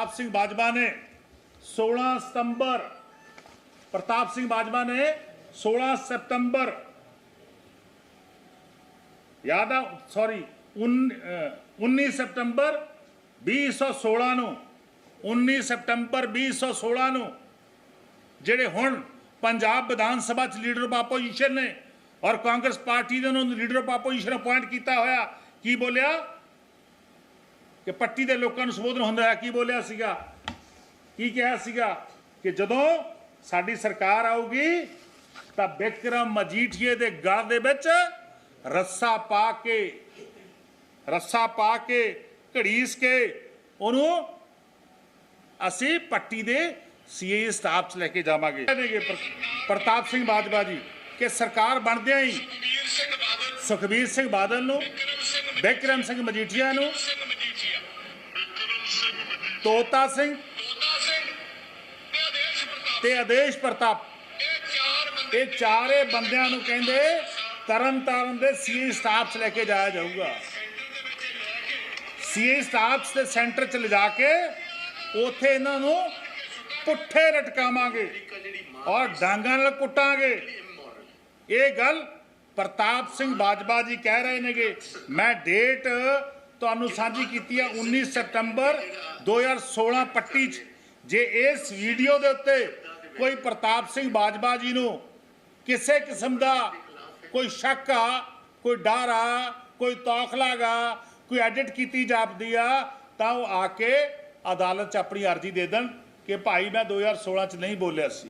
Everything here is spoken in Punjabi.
ਪ੍ਰਤਾਪ ਸਿੰਘ ਬਾਜਵਾ ਨੇ 16 ਸਤੰਬਰ, ਪ੍ਰਤਾਪ ਸਿੰਘ ਬਾਜਵਾ ਨੇ 16 ਸਤੰਬਰ, ਯਾਦ ਆ ਸੌਰੀ 19 ਸਤੰਬਰ 2016 ਨੂੰ 19 ਸਤੰਬਰ 2016 ਨੂੰ ਜਿਹੜੇ ਹੁਣ ਪੰਜਾਬ ਵਿਧਾਨ ਸਭਾ ਚ ਲੀਡਰ ਆਫ ਆਪੋਜੀਸ਼ਨ ਨੇ ਔਰ ਕਾਂਗਰਸ ਪਾਰਟੀ ਦੇ ਨੂੰ ਲੀਡਰ ਆਫ ਆਪੋਜੀਸ਼ਨ ਅਪਾਇੰਟ ਕੀਤਾ ਹੋਇਆ, ਕੀ ਬੋਲਿਆ? ਕਿ ਪੱਟੀ ਦੇ ਲੋਕਾਂ ਨੂੰ ਸੰਬੋਧਨ ਹੁੰਦਾ ਹੈ ਕੀ ਬੋਲਿਆ ਸੀਗਾ? ਕੀ ਕਿਹਾ ਸੀਗਾ? ਕਿ ਜਦੋਂ ਸਾਡੀ ਸਰਕਾਰ ਆਊਗੀ ਤਾਂ ਬਿਕਰਮ ਮਜੀਠੀਏ ਦੇ ਗਲ ਦੇ ਵਿੱਚ ਰੱਸਾ ਪਾ ਕੇ ਰੱਸਾ ਪਾ ਕੇ ਘੜੀਸ ਕੇ ਉਹਨੂੰ ਅਸੀਂ ਪੱਟੀ ਦੇ ਸੀਏ ਸਟਾਫ ਚ ਲੈ ਕੇ ਜਾਵਾਂਗੇ। ਪ੍ਰਤਾਪ ਸਿੰਘ ਬਾਜਵਾ ਜੀ ਕਿ ਸਰਕਾਰ ਬਣਦਿਆਂ ਹੀ ਸੁਖਬੀਰ ਸਿੰਘ ਬਾਦਲ ਨੂੰ ਬਿਕਰਮ ਸਿੰਘ ਮਜੀਠੀਆ ਨੂੰ ਤੋਤਾ ਸਿੰਘ ਤੇ ਆਦੇਸ਼ ਪ੍ਰਤਾਪ ਤੇ ਆਦੇਸ਼ ਪ੍ਰਤਾਪ। ਇਹ ਚਾਰ ਬੰਦੇ ਇਹ ਚਾਰੇ ਬੰਦਿਆਂ ਨੂੰ ਕਹਿੰਦੇ ਤਰਨ ਤਾਰਨ ਦੇ ਸੀਏ ਸਟਾਫ 'ਚ ਲੈ ਕੇ ਜਾਇਆ ਜਾਊਗਾ। ਸੀਏ ਸਟਾਫ ਦੇ ਸੈਂਟਰ 'ਚ ਲਿਜਾ ਕੇ ਉੱਥੇ ਇਹਨਾਂ ਨੂੰ ਪੁੱਠੇ ਲਟਕਾਵਾਂਗੇ ਔਰ ਡਾਂਗਾਂ ਨਾਲ ਕੁੱਟਾਂਗੇ। ਇਹ ਗੱਲ ਪ੍ਰਤਾਪ ਸਿੰਘ ਬਾਜਵਾ ਜੀ ਕਹਿ ਰਹੇ ਨੇਗੇ। ਮੈਂ ਡੇਟ ਤੁਹਾਨੂੰ ਸਾਂਝੀ ਕੀਤੀ ਆ 19 ਸਤੰਬਰ 2016 ਪੱਟੀ 'ਚ। ਜੇ ਇਸ ਵੀਡੀਓ ਦੇ ਉੱਤੇ ਕੋਈ ਪ੍ਰਤਾਪ ਸਿੰਘ ਬਾਜਵਾ ਜੀ ਨੂੰ ਕਿਸੇ ਕਿਸਮ ਦਾ ਕੋਈ ਸ਼ੱਕ ਆ, ਕੋਈ ਡਰ ਆ, ਕੋਈ ਤੌਖਲਾ ਗਾ ਕੋਈ ਐਡਿਟ ਕੀਤੀ ਜਾਪਦੀ ਆ, ਤਾਂ ਉਹ ਆ ਕੇ ਅਦਾਲਤ 'ਚ ਆਪਣੀ ਅਰਜ਼ੀ ਦੇ ਦੇਣ ਕਿ ਭਾਈ ਮੈਂ 2016 'ਚ ਨਹੀਂ ਬੋਲਿਆ ਸੀ।